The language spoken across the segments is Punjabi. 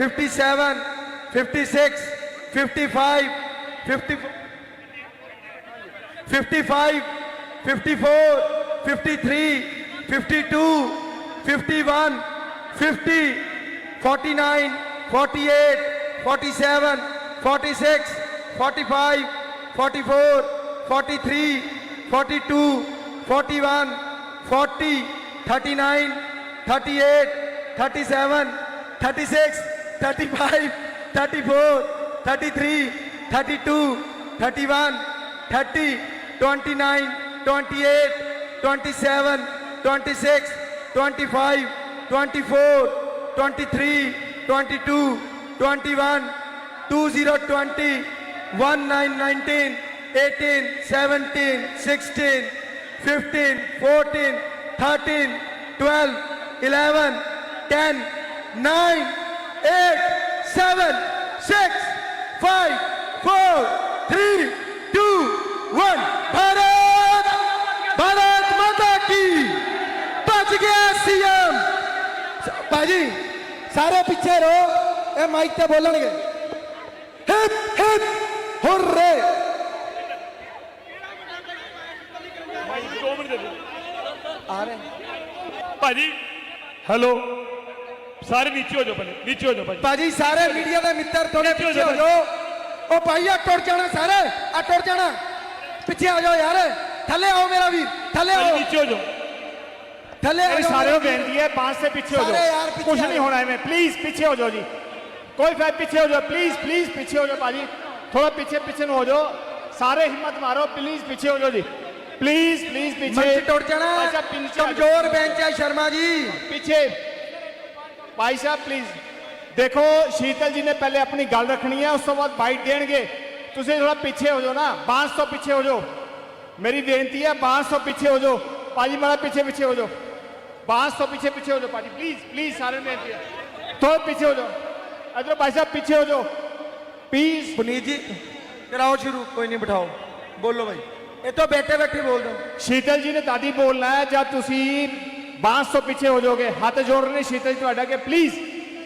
57, 56, 55, 50, 55, 54, 53, 52, 51, 50, 49, 48, 47, 46, 45, 44, 43, 42, 41, 40, 39, 38, 37, 36, 35, 34, 33, 32, 31, 30, 29, 28, 27, 26, 25, 24, 23, 22, 21, 2020, 1919, 18, 17, 16, 15, 14, 13, 12, 11, 10, nine, eight, seven, six, five, four, three, two, one. Bharat, Bharat Mata ki. बच गया सीएम भाजी सारे पीछे रहो ये माइक ते बोलेंगे हिप हिप हुर्रे आ रहे भाजी हेलो ਸਾਰੇ ਨੀਚੇ ਹੋ ਜਾਓ ਪਹਿਲੇ ਨੀਚੇ ਹੋ ਜਾਓ ਭਾਜੀ ਭਾਜੀ ਸਾਰੇ ਮੀਡੀਆ ਦੇ ਮਿੱਤਰ ਥੋੜੇ ਪਿੱਛੇ ਹੋ ਪਿੱਛੇ ਹੋ ਜਾਓ। ਜਾਓ ਉਹ ਭਾਈ ਆ ਟੁੱਟ ਜਾਣਾ ਸਾਰੇ ਆ ਟੁੱਟ ਜਾਣਾ ਪਿੱਛੇ ਆ ਜਾਓ ਯਾਰ ਥੱਲੇ ਆਓ ਮੇਰਾ ਵੀਰ ਥੱਲੇ ਭਾਜੀ ਆਓ ਨੀਚੇ ਹੋ ਜਾਓ ਥੱਲੇ ਆ मेरी ਜਾਓ सारे ਮੇਰਾ को ਵੀਰ। बेनती है पांच से पीछे हो सारे यार जाओ पीछे कुछ आ नहीं जाओ। होना है मैं प्लीज पीछे हो जाओ जी कोई फैब पीछे हो जाओ प्लीज प्लीज पीछे हो जाओ पाजी थोड़ा पीछे पीछे न हो जाओ सारे हिम्मत मारो प्लीज पीछे हो जाओ जी प्लीज प्लीज पीछे ਮੰਚ ਟੁੱਟ ਜਾਣਾ अच्छा पीछे आ जाओ। ਕਮਜ਼ੋਰ ਬੈਂਚ ਹੈ ਸ਼ਰਮਾ ਜੀ पीछे ਭਾਈ ਸਾਹਿਬ ਪਲੀਜ਼ ਦੇਖੋ ਸ਼ੀਤਲ ਜੀ ਨੇ ਪਹਿਲੇ ਆਪਣੀ ਗੱਲ ਰੱਖਣੀ ਹੈ ਉਸ ਤੋਂ ਬਾਅਦ ਬਾਈਟ ਦੇਣਗੇ। ਤੁਸੀਂ ਥੋੜਾ ਪਿੱਛੇ ਹੋ ਜਾਓ ਨਾ ਬਾਂਸ ਤੋਂ ਪਿੱਛੇ ਹੋ ਜਾਓ। ਮੇਰੀ ਬੇਨਤੀ ਹੈ ਬਾਂਸ ਤੋਂ ਪਿੱਛੇ ਹੋ ਜਾਓ। ਭਾਜੀ ਮਾਰਾ ਪਿੱਛੇ ਪਿੱਛੇ ਹੋ ਜਾਓ। ਬਾਂਸ ਤੋਂ ਪਿੱਛੇ ਪਿੱਛੇ ਹੋ ਜਾਓ ਭਾਜੀ। ਪਲੀਜ਼ ਪਲੀਜ਼ ਸਾਰੇ ਨੂੰ ਬੇਨਤੀ ਹੈ ਥੋੜਾ ਪਿੱਛੇ ਹੋ ਜਾਓ। ਅਦਰ ਭਾਈ ਸਾਹਿਬ ਪਿੱਛੇ ਹੋ ਜਾਓ। ਪਲੀਜ਼ ਪੁਨੀਤ ਜੀ ਕਰਾਓ ਸ਼ੁਰੂ ਕੋਈ ਨਹੀਂ ਬਿਠਾਓ। ਬੋਲੋ ਭਾਈ ਇਹ ਤੋਂ ਬੈਠੇ ਬੈਠੇ ਬੋਲ ਦਿਓ। ਸ਼ੀਤਲ ਜੀ ਨੇ ਦਾਦੀ ਬੋਲਣਾ ਹੈ ਜਾਂ ਤੁਸੀਂ ਬਾਂਸ ਤੋਂ ਪਿੱਛੇ ਹੋ ਜਾਓਗੇ, ਹੱਥ ਜੋੜ ਰਹੇ ਸ਼ੀਤਲ ਜੀ ਤੁਹਾਡਾ ਕਿ ਪਲੀਜ਼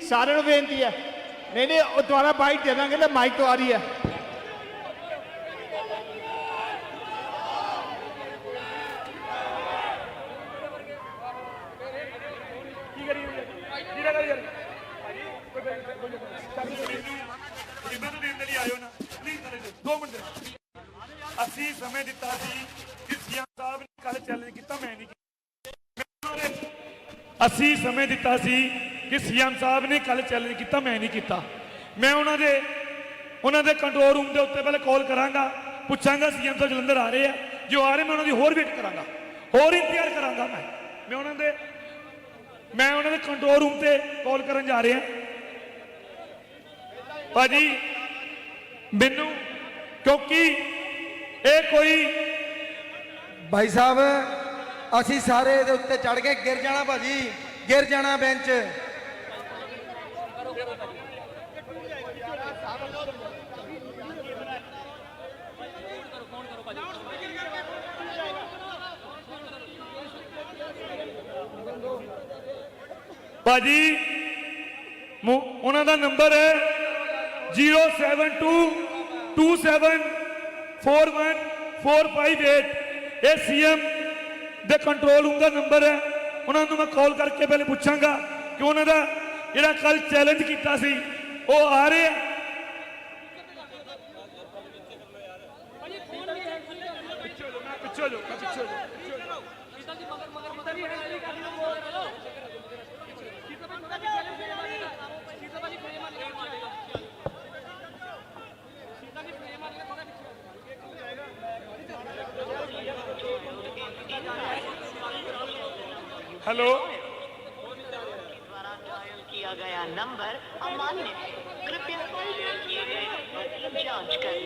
ਸਾਰਿਆਂ ਨੂੰ ਬੇਨਤੀ ਹੈ। ਨਹੀਂ ਨਹੀਂ, ਉਹ ਦੁਆਰਾ ਬਾਈਕ ਦੇ ਦਾਂਗੇ ਨਾ ਮਾਈਕ ਤੋਂ ਆ ਰਹੀ ਹੈ। ਅਸੀਂ ਸਮੇਂ ਦਿੱਤਾ ਸੀ ਕਿ ਸੀਐਮ ਸਾਹਿਬ ਨੇ ਕੱਲ ਚੈਲੰਜ ਕੀਤਾ ਮੈਂ ਨਹੀਂ ਅਸੀਂ ਸਮੇਂ ਦਿੱਤਾ ਸੀ ਕਿ ਸੀਐਮ ਸਾਹਿਬ ਨੇ ਕੱਲ ਚੈਲੰਜ ਕੀਤਾ, ਮੈਂ ਨਹੀਂ ਕੀਤਾ। ਮੈਂ ਉਹਨਾਂ ਦੇ ਉਹਨਾਂ ਦੇ ਕੰਟਰੋਲ ਰੂਮ ਦੇ ਉੱਤੇ ਪਹਿਲੇ ਕਾਲ ਕਰਾਂਗਾ, ਪੁੱਛਾਂਗਾ ਸੀਐਮ ਸਾਹਿਬ ਜਲੰਧਰ ਆ ਰਹੇ ਆ। ਜੋ ਆ ਰਹੇ, ਮੈਂ ਉਹਨਾਂ ਦੀ ਹੋਰ ਵੇਟ ਕਰਾਂਗਾ, ਹੋਰ ਇੰਤਜ਼ਾਰ ਕਰਾਂਗਾ ਮੈਂ। ਮੈਂ ਉਹਨਾਂ ਦੇ, ਮੈਂ ਉਹਨਾਂ ਦੇ ਕੰਟਰੋਲ ਰੂਮ ਤੇ ਕਾਲ ਕਰਨ ਜਾ ਰਿਹਾ। ਭਾਜੀ, ਮੈਨੂੰ, ਕਿਉਂਕਿ ਇਹ ਕੋਈ ਭਾਈ ਸਾਹਿਬ ਅਸੀਂ ਸਾਰੇ ਇਹਦੇ ਉੱਤੇ ਚੜ ਕੇ ਗਿਰ ਜਾਣਾ ਭਾਜੀ, ਗਿਰ ਜਾਣਾ ਬੈਂਚ ਭਾਜੀ ਉਹਨਾਂ ਦਾ ਨੰਬਰ ਹੈ 07227414558 ਇਹ ਸੀਐਮ ਦੇ ਕੰਟਰੋਲ ਰੂਮ ਦਾ ਨੰਬਰ ਹੈ। ਉਹਨਾਂ ਨੂੰ ਮੈਂ ਕਾਲ ਕਰਕੇ ਪਹਿਲੇ ਪੁੱਛਾਂਗਾ ਕਿ ਉਹਨਾਂ ਦਾ ਜਿਹੜਾ ਕੱਲ ਚੈਲੰਜ ਕੀਤਾ ਸੀ, ਉਹ ਆ ਰਹੇ हेलो। किया गया नंबर अमान्य कृपया किए गए जाँच कर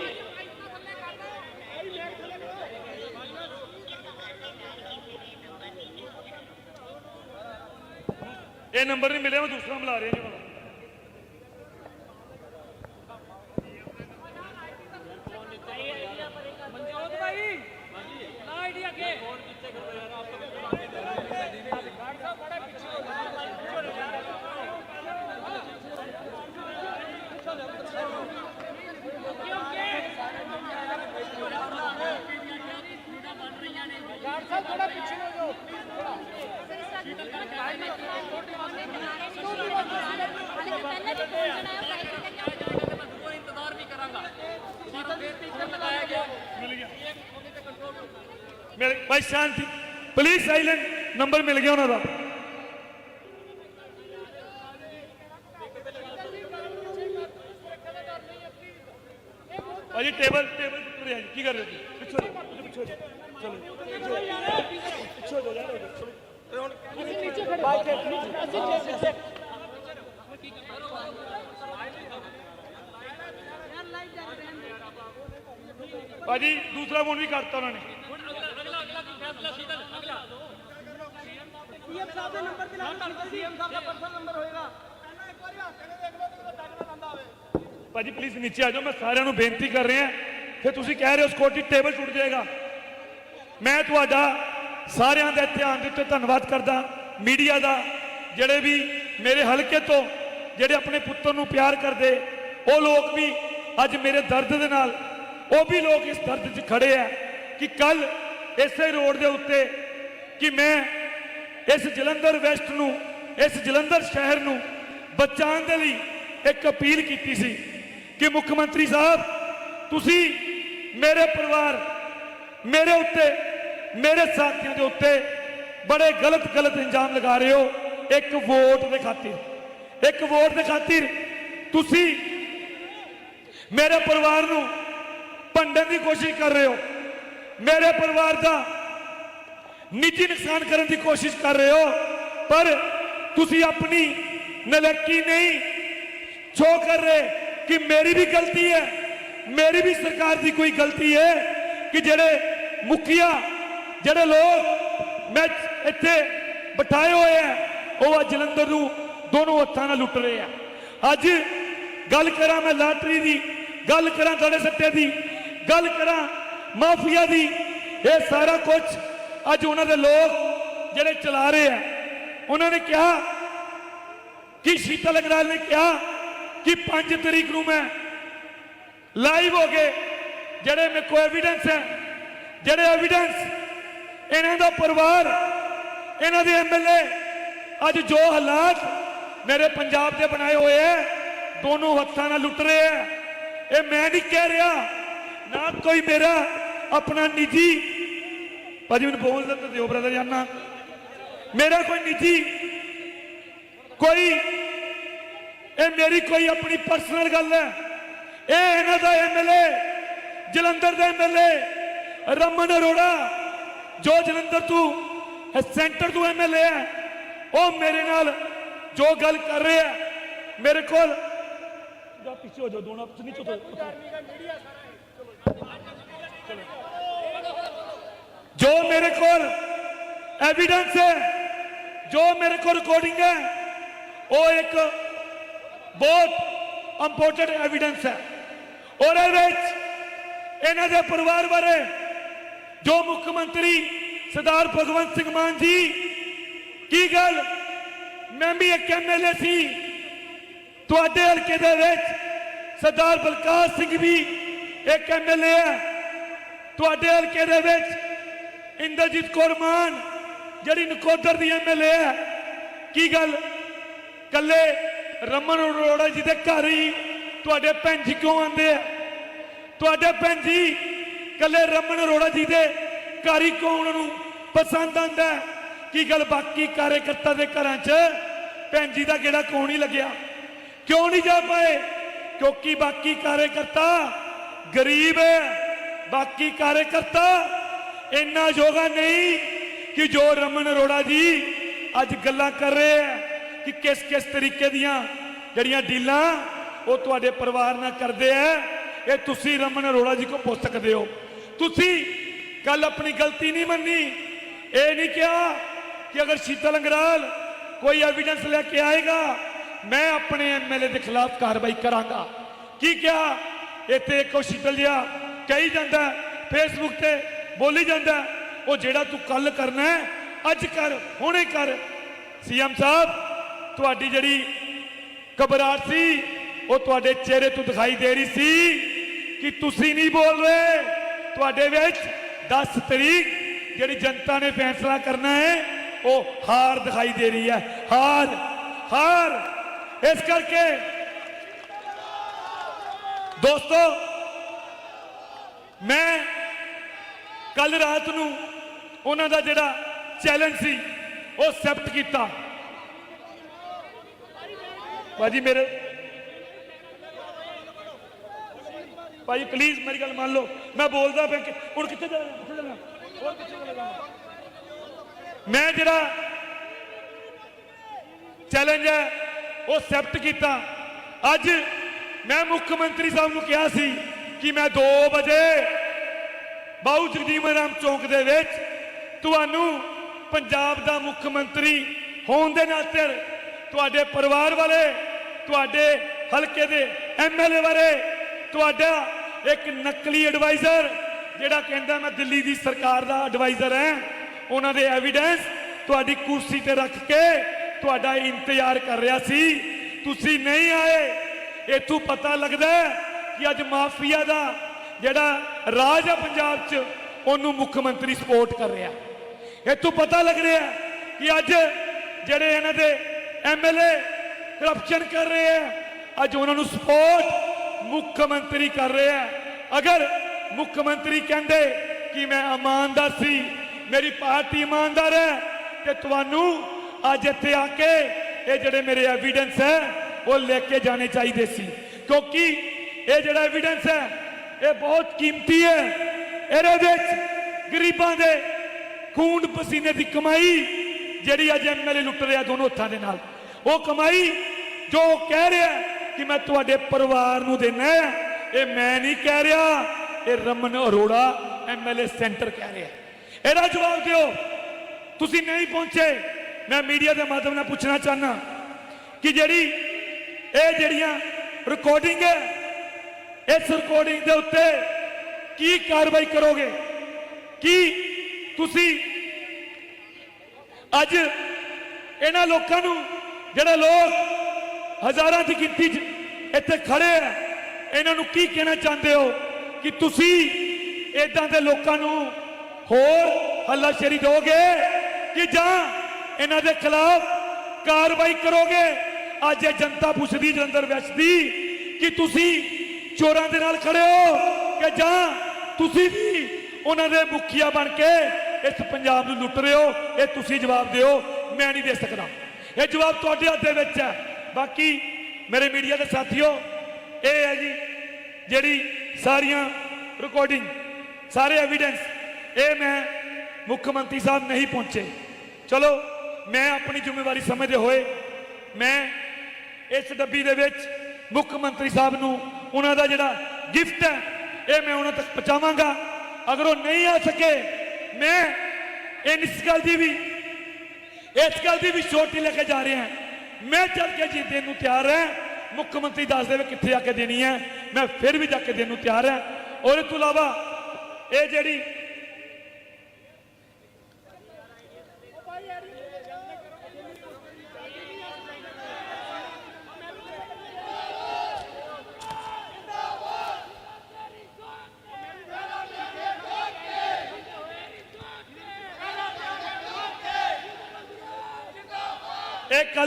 नंबर नहीं मिले, मैं दूसरा मिला रहे हैं। ਮੇਰੇ ਭਾਈ ਸ਼ਾਂਤੀ ਪਲੀਜ਼ ਸਾਇਲੈਂਟ ਨੰਬਰ ਮਿਲ ਗਿਆ ਉਹਨਾਂ ਦਾ ਭਾਜੀ ਟੇਬਲ ਟੇਬਲ ਉੱਪਰ ਆ ਜੀ ਕੀ ਕਰ ਰਹੇ ਹੋ ਪਿੱਛੇ ਹੋ ਜਾਓ, ਪਿੱਛੇ ਹੋ ਜਾਓ। ਚਲੋ ਪਿੱਛੇ ਹੋ ਜਾਓ, ਪਿੱਛੇ ਹੋ ਜਾਓ ਯਾਰ ਚਲੋ ਭਾਜੀ ਦੂਸਰਾ ਫੋਨ ਵੀ ਕਰਤਾ ਉਹਨਾਂ ਨੇ ਸੀਐਮ ਸਾਹਿਬ ਦੇ ਨੰਬਰ ਤੇ ਲਾਉਣਾ ਸੀਐਮ ਸਾਹਿਬ ਦਾ ਪਰਸਨਲ ਨੰਬਰ ਹੋਏਗਾ। ਭਾਜੀ ਪਲੀਜ਼ ਨੀਚੇ ਆ ਜਾਓ ਮੈਂ ਸਾਰਿਆਂ ਨੂੰ ਬੇਨਤੀ ਕਰ ਰਿਹਾ। ਕਿ ਤੁਸੀਂ ਕਹਿ ਰਹੇ ਹੋ ਸਕਿਉਰਟੀ ਟੇਬਲ ਟੁੱਟ ਜਾਏਗਾ। ਮੈਂ ਤੁਹਾਡਾ ਸਾਰਿਆਂ ਦੇ ਧਿਆਨ ਦੇ ਉੱਤੇ ਧੰਨਵਾਦ ਕਰਦਾ। ਮੀਡੀਆ ਦਾ ਜਿਹੜੇ ਵੀ ਮੇਰੇ ਹਲਕੇ ਤੋਂ ਜਿਹੜੇ ਆਪਣੇ ਪੁੱਤਰ ਨੂੰ ਪਿਆਰ ਕਰਦੇ ਉਹ ਲੋਕ ਵੀ ਅੱਜ ਮੇਰੇ ਦਰਦ ਦੇ ਨਾਲ ਉਹ ਵੀ ਲੋਕ ਇਸ ਦਰਦ 'ਚ ਖੜੇ ਆ ਕਿ ਕੱਲ ਇਸੇ ਰੋਡ ਦੇ ਉੱਤੇ ਕਿ ਮੈਂ ਇਸ ਜਲੰਧਰ ਵੈਸਟ ਨੂੰ, ਇਸ ਜਲੰਧਰ ਸ਼ਹਿਰ ਨੂੰ ਬਚਾਉਣ ਦੇ ਲਈ ਇੱਕ ਅਪੀਲ ਕੀਤੀ ਸੀ ਕਿ ਮੁੱਖ ਮੰਤਰੀ ਸਾਹਿਬ, ਤੁਸੀਂ ਮੇਰੇ ਪਰਿਵਾਰ, ਮੇਰੇ ਉੱਤੇ, ਮੇਰੇ ਸਾਥੀਆਂ ਦੇ ਉੱਤੇ ਬੜੇ ਗਲਤ ਗਲਤ ਇੰਜਾਮ ਲਗਾ ਰਹੇ ਹੋ। ਇੱਕ ਵੋਟ ਦੇ ਖਾਤਰ, ਇੱਕ ਵੋਟ ਦੇ ਖਾਤਰ ਤੁਸੀਂ ਮੇਰੇ ਪਰਿਵਾਰ ਨੂੰ ਭੰਡਣ ਦੀ ਕੋਸ਼ਿਸ਼ ਕਰ ਰਹੇ ਹੋ। ਮੇਰੇ ਪਰਿਵਾਰ ਦਾ ਨਿੱਜੀ ਨੁਕਸਾਨ ਕਰਨ ਦੀ ਕੋਸ਼ਿਸ਼ ਕਰ ਰਹੇ ਹੋ, ਪਰ ਤੁਸੀਂ ਆਪਣੀ ਨਲਕੀ ਨਹੀਂ ਛੋ ਕਰ ਰਹੇ, ਕਿ ਮੇਰੀ ਵੀ ਗਲਤੀ ਹੈ, ਮੇਰੀ ਵੀ ਸਰਕਾਰ ਦੀ ਕੋਈ ਗਲਤੀ ਹੈ, ਕਿ ਜਿਹੜੇ ਮੁਖੀਆ, ਜਿਹੜੇ ਲੋਕ ਮੈਂ ਇੱਥੇ ਬਿਠਾਏ ਹੋਏ ਆ, ਉਹ ਅੱਜ ਜਲੰਧਰ ਨੂੰ ਦੋਨੋਂ ਹੱਥਾਂ ਨਾਲ ਲੁੱਟ ਰਹੇ ਆ। ਅੱਜ ਗੱਲ ਕਰਾਂ ਮੈਂ ਲਾਟਰੀ ਦੀ, ਗੱਲ ਕਰਾਂ ਤੁਹਾਡੇ ਸੱਟੇ ਦੀ, ਗੱਲ ਕਰਾਂ ਮਾਫੀਆ ਦੀ, ਇਹ ਸਾਰਾ ਕੁਝ ਅੱਜ ਉਹਨਾਂ ਦੇ ਲੋਕ ਜਿਹੜੇ ਚਲਾ ਰਹੇ ਆ, ਉਹਨਾਂ ਨੇ ਕਿਹਾ, ਕਿ ਸ਼ੀਤਲ ਅਗਰਾਲ ਨੇ ਕਿਹਾ ਕਿ 5 ਤਰੀਕ ਨੂੰ ਮੈਂ ਲਾਈਵ ਹੋ ਕੇ ਜਿਹੜੇ ਮੇਰੇ ਕੋਲ ਐਵੀਡੈਂਸ ਹੈ, ਜਿਹੜੇ ਐਵੀਡੈਂਸ ਇਹਨਾਂ ਦਾ ਪਰਿਵਾਰ, ਇਹਨਾਂ ਦੇ ਐਮਐਲਏ ਅੱਜ ਜੋ ਹਾਲਾਤ ਮੇਰੇ ਪੰਜਾਬ ਦੇ ਬਣਾਏ ਹੋਏ ਹੈ ਦੋਨੋਂ ਹੱਥਾਂ ਨਾਲ ਲੁੱਟ ਰਹੇ ਹੈ ਇਹ ਮੈਂ ਨਹੀਂ ਕਹਿ ਰਿਹਾ, ਨਾ ਕੋਈ ਮੇਰਾ ਆਪਣਾ ਨਿੱਜੀ, ਭਾਜੀ ਮੈਨੂੰ ਬੋਲ ਦਿੰਦੇ ਦਿਓ ਬ੍ਰਦਰ ਜਾਨਾ। ਮੇਰਾ ਕੋਈ ਨਿੱਜੀ, ਕੋਈ, ਇਹ ਮੇਰੀ ਕੋਈ ਆਪਣੀ ਪਰਸਨਲ ਗੱਲ ਹੈ। ਇਹ ਇਹਨਾਂ ਦਾ ਐਮਐਲਏ ਜਲੰਧਰ ਦਾ ਐਮਐਲਏ ਰਮਨ ਅਰੋੜਾ, ਜੋ ਜਲੰਧਰ ਤੋਂ ਸੈਂਟਰ ਤੋਂ ਐਮਐਲਏ ਹੈ, ਉਹ ਮੇਰੇ ਨਾਲ ਜੋ ਗੱਲ ਕਰ ਰਿਹਾ ਮੇਰੇ ਕੋਲ ਜਾ ਪਿੱਛੇ ਹੋ ਜਾਓ ਦੋਨੋਂ ਆਪਸ ਨਹੀਂ ਚੁੱਪ ਜੋ ਮੇਰੇ ਕੋਲ ਐਵੀਡੈਂਸ ਹੈ ਜੋ ਮੇਰੇ ਕੋਲ ਰਿਕਾਰਡਿੰਗ ਹੈ ਉਹ ਇੱਕ ਬਹੁਤ ਇੰਪੋਰਟੈਂਟ ਐਵੀਡੈਂਸ ਹੈ ਔਰ ਇਹ ਵਿੱਚ ਇਹਨਾਂ ਦੇ ਪਰਿਵਾਰ ਬਾਰੇ ਜੋ ਮੁੱਖ ਮੰਤਰੀ ਸਰਦਾਰ ਭਗਵੰਤ ਸਿੰਘ ਮਾਨ ਜੀ ਕੀ ਗੱਲ ਮੈਂ ਵੀ ਇੱਕ ਐਮਐਲਏ ਸੀ ਤੁਹਾਡੇ ਹਲਕੇ ਦੇ ਵਿੱਚ ਸਰਦਾਰ ਬਲਕਾਰ ਸਿੰਘ ਵੀ ਇੱਕ ਐਮਐਲਏ ਹੈ ਤੁਹਾਡੇ ਹਲਕੇ ਦੇ ਵਿੱਚ ਇੰਦਰਜੀਤ ਕੌਰ ਮਾਨ, ਜਿਹੜੀ ਨਕੋਦਰ ਦੀ ਐਮਐਲਏ ਹੈ। ਕੀ ਗੱਲ? ਕੱਲੇ ਰਮਨ ਅਰੋੜਾ ਜੀ ਦੇ ਘਰ ਹੀ ਤੁਹਾਡੇ ਭੈਣ ਜੀ ਕਿਉਂ ਆਉਂਦੇ ਆ? ਤੁਹਾਡੇ ਭੈਣ ਜੀ ਕੱਲੇ ਰਮਨ ਅਰੋੜਾ ਜੀ ਦੇ ਘਰ ਹੀ ਕਿਉਂ ਉਹਨਾਂ ਨੂੰ ਪਸੰਦ ਆਂਦਾ ਕੀ ਗੱਲ ਬਾਕੀ ਕਾਰਜਕਰਤਾ ਦੇ ਘਰਾਂ 'ਚ ਭੈਣ ਜੀ ਦਾ ਕਿਹੜਾ ਕੌਣ ਨਹੀਂ ਲੱਗਿਆ? ਕਿਉਂ ਨਹੀਂ ਜਾ ਪਾਏ? ਕਿਉਂਕਿ ਬਾਕੀ ਕਾਰਜਕਰਤਾ ਗਰੀਬ ਹੈ। ਬਾਕੀ ਕਾਰਜਕਰਤਾ ਇੰਨਾ ਯੋਗਾ ਨਹੀਂ ਕਿ ਜੋ ਰਮਨ ਅਰੋੜਾ ਜੀ ਅੱਜ ਗੱਲਾਂ ਕਰ ਰਹੇ ਹੈ ਕਿ ਕਿਸ ਕਿਸ ਤਰੀਕੇ ਦੀਆਂ ਜਿਹੜੀਆਂ ਡੀਲਾਂ ਉਹ ਤੁਹਾਡੇ ਪਰਿਵਾਰ ਨਾਲ ਕਰਦੇ ਆ, ਇਹ ਤੁਸੀਂ ਰਮਨ ਅਰੋੜਾ ਜੀ ਕੋ ਪੁੱਛ ਸਕਦੇ ਹੋ। ਤੁਸੀਂ ਕੱਲ ਆਪਣੀ ਗਲਤੀ ਨਹੀਂ ਮੰਨੀ। ਇਹ ਨਹੀਂ ਕਿਹਾ ਕਿ ਅਗਰ ਸ਼ੀਤਲ ਅੰਗਰਾਲ ਕੋਈ ਐਵੀਡੈਂਸ ਲੈ ਕੇ ਆਏਗਾ, ਮੈਂ ਆਪਣੇ ਐਮਐਲਏ ਦੇ ਖਿਲਾਫ ਕਾਰਵਾਈ ਕਰਾਂਗਾ। ਕੀ ਕਿਹਾ? ਇੱਥੇ ਇੱਕੋ ਸ਼ੀਤਲ ਜਿਹਾ ਕਹੀ ਜਾਂਦਾ ਫੇਸਬੁੱਕ ਤੇ ਬੋਲੀ ਜਾਂਦਾ ਉਹ ਜਿਹੜਾ ਤੂੰ ਕੱਲ ਕਰਨਾ ਅੱਜ ਕਰ, ਹੁਣੇ ਕਰ। ਸੀਐਮ ਸਾਹਿਬ, ਤੁਹਾਡੀ ਜਿਹੜੀ ਘਬਰਾਹਟ ਸੀ, ਉਹ ਤੁਹਾਡੇ ਚਿਹਰੇ ਤੋਂ ਦਿਖਾਈ ਦੇ ਰਹੀ ਸੀ ਕਿ ਤੁਸੀਂ ਨਹੀਂ ਬੋਲ ਰਹੇ। ਤੁਹਾਡੇ ਵਿੱਚ 10 ਤਰੀਕ ਜਿਹੜੀ ਜਨਤਾ ਨੇ ਫੈਸਲਾ ਕਰਨਾ ਹੈ, ਉਹ ਹਾਰ ਦਿਖਾਈ ਦੇ ਰਹੀ ਹੈ। ਹਾਰ ਹਾਰ। ਇਸ ਕਰਕੇ ਦੋਸਤੋ, ਮੈਂ ਕੱਲ ਰਾਤ ਨੂੰ ਉਹਨਾਂ ਦਾ ਜਿਹੜਾ ਚੈਲੰਜ ਸੀ, ਉਹ ਐਕਸੈਪਟ ਕੀਤਾ। ਭਾਜੀ ਮੇਰੇ ਭਾਜੀ ਪਲੀਜ਼ ਮੇਰੀ ਗੱਲ ਮੰਨ ਲਓ। ਮੈਂ ਬੋਲਦਾ ਪਿਆ ਹੁਣ ਕਿੱਥੇ ਜਾਣਾ ਕਿੱਥੇ ਜਾਣਾ? ਹੋਰ ਕਿੱਥੇ ਜਾਣਾ? ਮੈਂ ਜਿਹੜਾ ਚੈਲੰਜ ਹੈ, ਉਹ ਐਕਸੈਪਟ ਕੀਤਾ। ਅੱਜ ਮੈਂ ਮੁੱਖ ਮੰਤਰੀ ਸਾਹਿਬ ਨੂੰ ਕਿਹਾ ਸੀ ਕਿ ਮੈਂ 2 ਵਜੇ ਬਾਊ ਜਗਦੀਪ ਰਾਮ ਚੌਂਕ ਦੇ ਵਿੱਚ ਤੁਹਾਨੂੰ ਪੰਜਾਬ ਦਾ ਮੁੱਖ ਮੰਤਰੀ ਹੋਣ ਦੇ ਨਾਤੇ ਤੁਹਾਡੇ ਪਰਿਵਾਰ ਵਾਲੇ, ਤੁਹਾਡੇ ਹਲਕੇ ਦੇ ਐਮਐਲਏ ਵਾਲੇ ਤੁਹਾਡਾ ਇੱਕ ਨਕਲੀ ਐਡਵਾਈਜ਼ਰ ਜਿਹੜਾ ਕਹਿੰਦਾ ਮੈਂ ਦਿੱਲੀ ਦੀ ਸਰਕਾਰ ਦਾ ਐਡਵਾਈਜ਼ਰ ਹਾਂ, ਉਹਨਾਂ ਦੇ ਐਵੀਡੈਂਸ ਤੁਹਾਡੀ ਕੁਰਸੀ ਤੇ ਰੱਖ ਕੇ ਤੁਹਾਡਾ ਇੰਤਜ਼ਾਰ ਕਰ ਰਿਹਾ ਸੀ। ਤੁਸੀਂ ਨਹੀਂ ਆਏ, ਇਥੋਂ ਪਤਾ ਲੱਗਦਾ ਕਿ ਅੱਜ ਮਾਫੀਆ ਦਾ ਜਿਹੜਾ ਰਾਜ ਹੈ ਪੰਜਾਬ 'ਚ, ਉਹਨੂੰ ਮੁੱਖ ਮੰਤਰੀ ਸਪੋਰਟ ਕਰ ਰਿਹਾ। ਇਥੋਂ ਪਤਾ ਲੱਗ ਰਿਹਾ ਕਿ ਅੱਜ ਜਿਹੜੇ ਇਹਨਾਂ ਦੇ ਐਮਐਲਏ ਕਰਪਸ਼ਨ ਕਰ ਰਹੇ ਆ, ਅੱਜ ਉਹਨਾਂ ਨੂੰ ਸਪੋਰਟ ਮੁੱਖ ਮੰਤਰੀ ਕਰ ਰਿਹਾ ਅਗਰ ਮੁੱਖ ਮੰਤਰੀ ਕਹਿੰਦੇ ਕਿ ਮੈਂ ਇਮਾਨਦਾਰ ਸੀ, ਮੇਰੀ ਪਾਰਟੀ ਇਮਾਨਦਾਰ ਹੈ, ਤੇ ਤੁਹਾਨੂੰ ਅੱਜ ਇੱਥੇ ਆ ਕੇ ਇਹ ਜਿਹੜੇ ਮੇਰੇ ਐਵੀਡੈਂਸ ਹੈ, ਉਹ ਲੈ ਕੇ ਜਾਣੇ ਚਾਹੀਦੇ ਸੀ। ਕਿਉਂਕਿ ਇਹ ਜਿਹੜਾ ਐਵੀਡੈਂਸ ਹੈ ਇਹ ਬਹੁਤ ਕੀਮਤੀ ਹੈ। ਇਹਦੇ ਵਿੱਚ ਗਰੀਬਾਂ ਦੇ ਖੂਨ ਪਸੀਨੇ ਦੀ ਕਮਾਈ ਜਿਹੜੀ ਅੱਜ ਐਮਐਲਏ ਲੁੱਟ ਰਿਹਾ ਦੋਨੋਂ ਹੱਥਾਂ ਦੇ ਨਾਲ, ਉਹ ਕਮਾਈ ਜੋ ਉਹ ਕਹਿ ਰਿਹਾ ਕਿ ਮੈਂ ਤੁਹਾਡੇ ਪਰਿਵਾਰ ਨੂੰ ਦੇਣਾ ਇਹ ਮੈਂ ਨਹੀਂ ਕਹਿ ਰਿਹਾ, ਇਹ ਰਮਨ ਅਰੋੜਾ ਐਮਐਲਏ ਸੈਂਟਰ ਕਹਿ ਰਿਹਾ। ਇਹਦਾ ਜਵਾਬ ਦਿਓ। ਤੁਸੀਂ ਨਹੀਂ ਪਹੁੰਚੇ। ਮੈਂ ਮੀਡੀਆ ਦੇ ਮਾਧਿਅਮ ਨਾਲ ਪੁੱਛਣਾ ਚਾਹਨਾ ਕਿ ਜਿਹੜੀ ਇਹ ਜਿਹੜੀਆਂ ਰਿਕਾਰਡਿੰਗ ਹੈ ਇਸ ਰਿਕਾਰਡਿੰਗ ਦੇ ਉੱਤੇ ਕੀ ਕਾਰਵਾਈ ਕਰੋਗੇ? ਕੀ ਤੁਸੀਂ ਅੱਜ ਇਹਨਾਂ ਲੋਕਾਂ ਨੂੰ, ਜਿਹੜੇ ਲੋਕ ਹਜ਼ਾਰਾਂ ਦੀ ਗਿਣਤੀ 'ਚ ਇੱਥੇ ਖੜੇ ਆ, ਇਹਨਾਂ ਨੂੰ ਕੀ ਕਹਿਣਾ ਚਾਹੁੰਦੇ ਹੋ ਕਿ ਤੁਸੀਂ ਇਦਾਂ ਦੇ ਲੋਕਾਂ ਨੂੰ ਹੋਰ ਹੱਲਾਸ਼ੇਰੀ ਦੋਗੇ ਕਿ ਜਾਂ ਇਹਨਾਂ ਦੇ ਖਿਲਾਫ ਕਾਰਵਾਈ ਕਰੋਗੇ? ਅੱਜ ਇਹ ਜਨਤਾ ਪੁੱਛਦੀ, ਜਲੰਧਰ ਵੈਸਟ ਦੀ ਕਿ ਤੁਸੀਂ ਚੋਰਾਂ ਦੇ ਨਾਲ ਖੜੇ ਹੋ ਕਿ ਜਾਂ ਤੁਸੀਂ ਵੀ ਉਹਨਾਂ ਦੇ ਮੁਖੀਆ ਬਣ ਕੇ ਇਸ ਪੰਜਾਬ ਨੂੰ ਲੁੱਟ ਰਹੇ ਹੋ, ਇਹ ਤੁਸੀਂ ਜਵਾਬ ਦਿਓ, ਮੈਂ ਨਹੀਂ ਦੇ ਸਕਦਾ। ਇਹ ਜਵਾਬ ਤੁਹਾਡੇ ਹੱਥ ਦੇ ਵਿੱਚ ਹੈ। ਬਾਕੀ ਮੇਰੇ ਮੀਡੀਆ ਦੇ ਸਾਥੀਓ, ਇਹ ਹੈ ਜੀ ਜਿਹੜੀ ਸਾਰੀਆਂ ਰਿਕਾਰਡਿੰਗ ਸਾਰੇ ਐਵੀਡੈਂਸ ਇਹ ਮੈਂ ਮੁੱਖ ਮੰਤਰੀ ਸਾਹਿਬ ਨਹੀਂ ਪਹੁੰਚੇ। ਚਲੋ, ਮੈਂ ਆਪਣੀ ਜ਼ਿੰਮੇਵਾਰੀ ਸਮਝਦੇ ਹੋਏ ਮੈਂ ਇਸ ਡੱਬੀ ਦੇ ਵਿੱਚ ਮੁੱਖ ਮੰਤਰੀ ਸਾਹਿਬ ਨੂੰ ਉਹਨਾਂ ਦਾ ਜਿਹੜਾ ਗਿਫਟ ਹੈ, ਇਹ ਮੈਂ ਉਹਨਾਂ ਤੱਕ ਪਹੁੰਚਾਵਾਂਗਾ। ਅਗਰ ਉਹ ਨਹੀਂ ਆ ਸਕੇ, ਮੈਂ ਇਹ ਇਸ ਗੱਲ ਦੀ ਵੀ ਇਸ ਗੱਲ ਦੀ ਵੀ ਛੋਟੀ ਲੈ ਕੇ ਜਾ ਰਿਹਾ ਮੈਂ ਚੱਲ ਕੇ ਜੀ ਦੇਣ ਨੂੰ ਤਿਆਰ ਹਾਂ। ਮੁੱਖ ਮੰਤਰੀ ਦੱਸ ਦੇਵੇ ਕਿੱਥੇ ਆ ਕੇ ਦੇਣੀ ਹੈ। ਮੈਂ ਫਿਰ ਵੀ ਜਾ ਕੇ ਦੇਣ ਨੂੰ ਤਿਆਰ ਹਾਂ। ਔਰ ਇਹ ਤੋਂ ਇਲਾਵਾ ਇਹ ਜਿਹੜੀ ਇਹ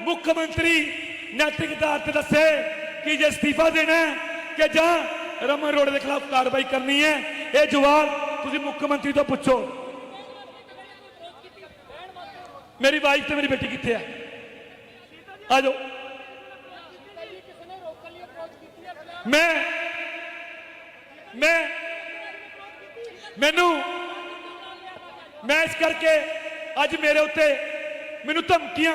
ਮੁੱਖ ਮੰਤਰੀ ਨੈਤਿਕ ਆਧਾਰ ਤੇ ਦੱਸੇ ਕਿ ਜੇ ਅਸਤੀਫਾ ਦੇਣਾ ਕਿ ਜਾਂ ਰਮਨ ਅਰੋੜਾ ਦੇ ਖਿਲਾਫ ਕਾਰਵਾਈ ਕਰਨੀ ਹੈ, ਇਹ ਜਵਾਬ ਤੁਸੀਂ ਮੁੱਖ ਮੰਤਰੀ ਤੋਂ ਪੁੱਛੋ। ਮੇਰੀ ਵਾਈਫ ਤੇ ਮੇਰੀ ਬੇਟੀ ਕਿੱਥੇ ਆ? ਆ ਜਾਓ ਮੈਂ ਮੈਂ, ਮੈਨੂੰ, ਮੈਂ ਇਸ ਕਰਕੇ ਅੱਜ ਮੇਰੇ ਉੱਤੇ ਮੈਨੂੰ ਧਮਕੀਆਂ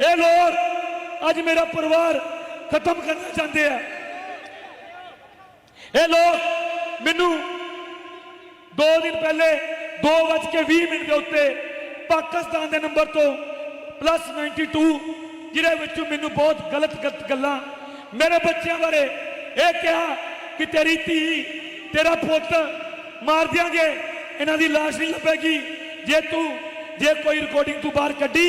ਇਹ ਲੋਕ ਅੱਜ ਮੇਰਾ ਪਰਿਵਾਰ ਖਤਮ ਕਰਨਾ ਚਾਹੁੰਦੇ ਆ। ਇਹ ਲੋਕ ਮੈਨੂੰ ਦੋ ਦਿਨ ਪਹਿਲੇ 2:20 ਮਿੰਟ ਦੇ ਉੱਤੇ ਪਾਕਿਸਤਾਨ ਦੇ ਨੰਬਰ ਤੋਂ ਪਲੱਸ 92 ਜਿਹਦੇ ਵਿੱਚ ਮੈਨੂੰ ਬਹੁਤ ਗਲਤ ਗਲਤ ਗੱਲਾਂ ਮੇਰੇ ਬੱਚਿਆਂ ਬਾਰੇ ਇਹ ਕਿਹਾ ਕਿ ਤੇਰੀ ਧੀ, ਤੇਰਾ ਪੁੱਤ ਮਾਰ ਦਿਆਂਗੇ, ਇਹਨਾਂ ਦੀ ਲਾਸ਼ ਨਹੀਂ ਲੱਭੇਗੀ। ਜੇ ਤੂੰ, ਜੇ ਕੋਈ ਰਿਕਾਰਡਿੰਗ ਤੂੰ ਬਾਹਰ ਕੱਢੀ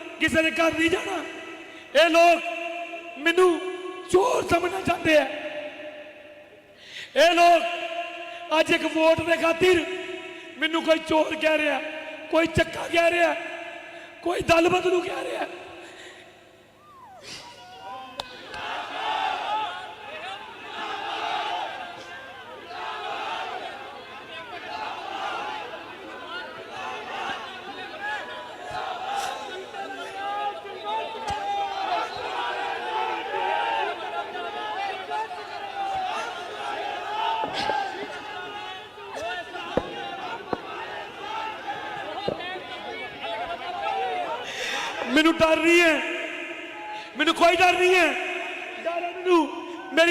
ਕਿਸੇ ਦੇ ਘਰ ਨਹੀਂ ਜਾਣਾ। ਇਹ ਲੋਕ ਮੈਨੂੰ ਚੋਰ ਸਮਝਣਾ ਚਾਹੁੰਦੇ ਆ। ਇਹ ਲੋਕ ਅੱਜ ਇੱਕ ਵੋਟ ਦੇ ਖਾਤਰ ਮੈਨੂੰ ਕੋਈ ਚੋਰ ਕਹਿ ਰਿਹਾ, ਕੋਈ ਚੱਕਾ ਕਹਿ ਰਿਹਾ, ਕੋਈ ਦਲ ਬਦਲੂ ਕਹਿ ਰਿਹਾ ਮੈਨੂੰ ਡਰ ਨਹੀਂ ਹੈ ਮੈਨੂੰ ਕੋਈ ਡਰ ਨਹੀਂ ਹੈ ਡਰ ਹੈ ਮੈਨੂੰ ਮੇਰੀ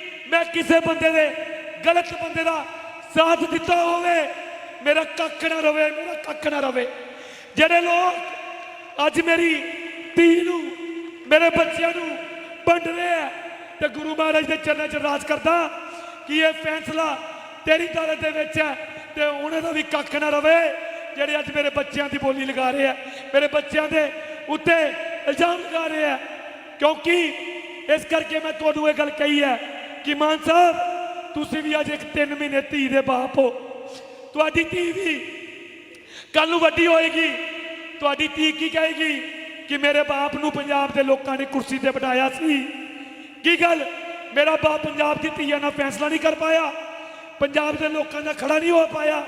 ਮੈਂ ਕਿਸੇ ਬੰਦੇ ਦੇ ਗਲਤ ਬੰਦੇ ਦਾ ਸਾਥ ਦਿੱਤਾ ਹੋਵੇ, ਮੇਰਾ ਕੱਖ ਨਾ ਰਵੇ, ਮੇਰਾ ਕੱਖ ਨਾ ਰਵੇ। ਜਿਹੜੇ ਲੋਕ ਅੱਜ ਮੇਰੀ ਧੀ ਨੂੰ, ਮੇਰੇ ਬੱਚਿਆਂ ਨੂੰ ਵੰਡ ਰਹੇ ਹੈ ਤੇ ਗੁਰੂ ਮਹਾਰਾਜ ਦੇ ਚਰਨਾਂ 'ਚ ਰਾਜ ਕਰਦਾ ਕਿ ਇਹ ਫੈਸਲਾ ਤੇਰੀ ਦਾਲਤ ਦੇ ਵਿੱਚ ਹੈ ਤੇ ਉਹਨਾਂ ਦਾ ਵੀ ਕੱਖ ਨਾ ਰਵੇ, ਜਿਹੜੇ ਅੱਜ ਮੇਰੇ ਬੱਚਿਆਂ ਦੀ ਬੋਲੀ ਲਗਾ ਰਹੇ ਆ, ਮੇਰੇ ਬੱਚਿਆਂ ਦੇ ਉੱਤੇ ਇਲਜ਼ਾਮ ਲਗਾ ਰਹੇ ਆ। ਕਿਉਂਕਿ ਇਸ ਕਰਕੇ ਮੈਂ ਤੁਹਾਨੂੰ ਇਹ ਗੱਲ ਕਹੀ ਹੈ ਕਿ ਮਾਨ ਸਾਹਿਬ? ਤੁਸੀਂ ਵੀ ਅੱਜ ਇੱਕ 3 ਮਹੀਨੇ ਧੀ ਦੇ ਬਾਪ ਹੋ। ਤੁਹਾਡੀ ਧੀ ਵੀ ਕੱਲ ਨੂੰ ਵੱਡੀ ਹੋਏਗੀ। ਤੁਹਾਡੀ ਧੀ ਕੀ ਕਹੇਗੀ? ਕਿ ਮੇਰੇ ਬਾਪ ਨੂੰ ਪੰਜਾਬ ਦੇ ਲੋਕਾਂ ਨੇ ਕੁਰਸੀ ਤੇ ਬਿਠਾਇਆ ਸੀ। ਕੀ ਗੱਲ? ਮੇਰਾ ਬਾਪ ਪੰਜਾਬ ਦੀ ਧੀਆਂ ਨਾਲ ਫੈਸਲਾ ਨਹੀਂ ਕਰ ਪਾਇਆ। ਪੰਜਾਬ ਦੇ ਲੋਕਾਂ ਦਾ ਖੜਾ ਨਹੀਂ ਹੋ ਪਾਇਆ।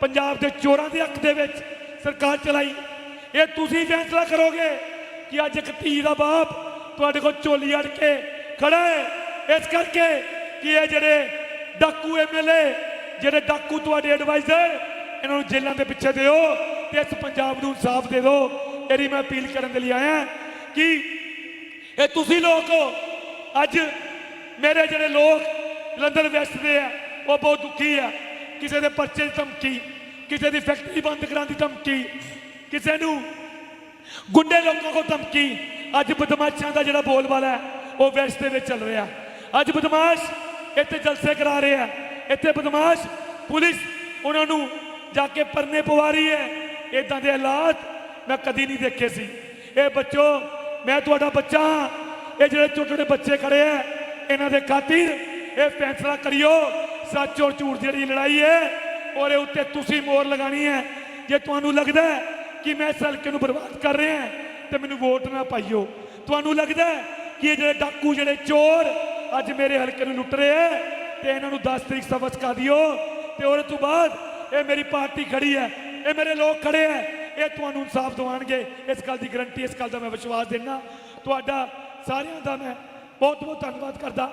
ਪੰਜਾਬ ਦੇ ਚੋਰਾਂ ਦੇ ਹੱਕ ਦੇ ਵਿੱਚ ਸਰਕਾਰ ਚਲਾਈ। ਇਹ ਤੁਸੀਂ ਫੈਸਲਾ ਕਰੋਗੇ ਕਿ ਅੱਜ ਇੱਕ ਧੀ ਦਾ ਬਾਪ ਤੁਹਾਡੇ ਕੋਲ ਝੋਲੀ ਅੜ ਕੇ ਖੜਾ ਹੈ। ਇਸ ਕਰਕੇ ਕਿ ਇਹ ਜਿਹੜੇ ਡਾਕੂ ਐਮਐਲਏ ਜਿਹੜੇ ਡਾਕੂ ਤੁਹਾਡੇ ਐਡਵਾਈਜ਼ਰ ਇਹਨਾਂ ਨੂੰ ਜੇਲ੍ਹਾਂ ਦੇ ਪਿੱਛੇ ਦਿਓ ਤੇ ਇਸ ਪੰਜਾਬ ਨੂੰ ਇਨਸਾਫ ਦੇ ਦਿਓ। ਇਹਦੀ ਮੈਂ ਅਪੀਲ ਕਰਨ ਦੇ ਲਈ ਆਇਆ ਕਿ ਇਹ ਤੁਸੀਂ ਲੋਕ ਹੋ। ਅੱਜ ਮੇਰੇ ਜਿਹੜੇ ਲੋਕ ਲੰਡਨ ਵੈਸਟ ਦੇ ਆ, ਉਹ ਬਹੁਤ ਦੁਖੀ ਆ। ਕਿਸੇ ਦੇ ਪਰਚੇ ਦੀ ਧਮਕੀ, ਕਿਸੇ ਦੀ ਫੈਕਟਰੀ ਬੰਦ ਕਰਾਉਣ ਦੀ ਧਮਕੀ, ਕਿਸੇ ਨੂੰ ਗੁੰਡੇ ਲੋਕਾਂ ਕੋਲ ਧਮਕੀ। ਅੱਜ ਬਦਮਾਸ਼ਾਂ ਦਾ ਜਿਹੜਾ ਬੋਲਬਾਲਾ ਹੈ, ਉਹ ਵੈਸਟ ਦੇ ਵਿੱਚ ਚੱਲ ਰਿਹਾ। ਅੱਜ ਬਦਮਾਸ਼ ਇੱਥੇ ਜਲਸੇ ਕਰਾ ਰਹੇ ਆ। ਇੱਥੇ ਬਦਮਾਸ਼ ਪੁਲਿਸ ਉਹਨਾਂ ਨੂੰ ਜਾ ਕੇ ਪਰਨੇ ਪਵਾ ਰਹੀ ਹੈ। ਇਦਾਂ ਦੇ ਹਾਲਾਤ ਮੈਂ ਕਦੀ ਨਹੀਂ ਦੇਖੇ ਸੀ। ਇਹ ਬੱਚੋ, ਮੈਂ ਤੁਹਾਡਾ ਬੱਚਾ ਇਹ ਜਿਹੜੇ ਛੋਟੇ ਬੱਚੇ ਖੜੇ ਆ, ਇਹਨਾਂ ਦੇ ਖਾਤਿਰ ਇਹ ਫੈਸਲਾ ਕਰਿਓ। ਸੱਚ ਔਰ ਝੂਠ ਜਿਹੜੀ ਲੜਾਈ ਹੈ ਔਰ ਇਹ ਉੱਤੇ ਤੁਸੀਂ ਮੋਹਰ ਲਗਾਣੀ ਹੈ। ਜੇ ਤੁਹਾਨੂੰ ਲੱਗਦਾ ਕਿ ਮੈਂ ਇਸ ਹਲਕੇ ਨੂੰ ਬਰਬਾਦ ਕਰ ਰਿਹਾ ਤੇ ਮੈਨੂੰ ਵੋਟ ਨਾ ਪਾਈਓ। ਤੁਹਾਨੂੰ ਲੱਗਦਾ ਕਿ ਇਹ ਜਿਹੜੇ ਡਾਕੂ, ਜਿਹੜੇ ਚੋਰ ਅੱਜ ਮੇਰੇ ਹਲਕੇ ਨੂੰ ਲੁੱਟ ਰਹੇ ਹੈ ਤੇ ਇਹਨਾਂ ਨੂੰ 10 ਤਰੀਕ ਸਬਕ ਸਿਖਾ ਦਿਓ। ਤੇ ਉਹਦੇ ਤੋਂ ਬਾਅਦ ਇਹ ਮੇਰੀ ਪਾਰਟੀ ਖੜੀ ਹੈ। ਇਹ ਮੇਰੇ ਲੋਕ ਖੜੇ ਹੈ। ਇਹ ਤੁਹਾਨੂੰ ਇਨਸਾਫ ਦਿਵਾਉਣਗੇ। ਇਸ ਗੱਲ ਦੀ ਗਰੰਟੀ ਇਸ ਗੱਲ ਦਾ ਮੈਂ ਵਿਸ਼ਵਾਸ ਦਿੰਦਾ। ਤੁਹਾਡਾ ਸਾਰਿਆਂ ਦਾ ਮੈਂ ਬਹੁਤ ਬਹੁਤ ਧੰਨਵਾਦ ਕਰਦਾ।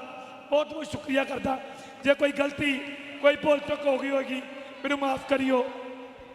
ਬਹੁਤ ਬਹੁਤ ਸ਼ੁਕਰੀਆ ਕਰਦਾ। ਜੇ ਕੋਈ ਗਲਤੀ, ਕੋਈ ਭੁੱਲ ਚੁੱਕ ਹੋ ਗਈ ਹੋਗੀ ਮੈਨੂੰ ਮਾਫ ਕਰਿਓ।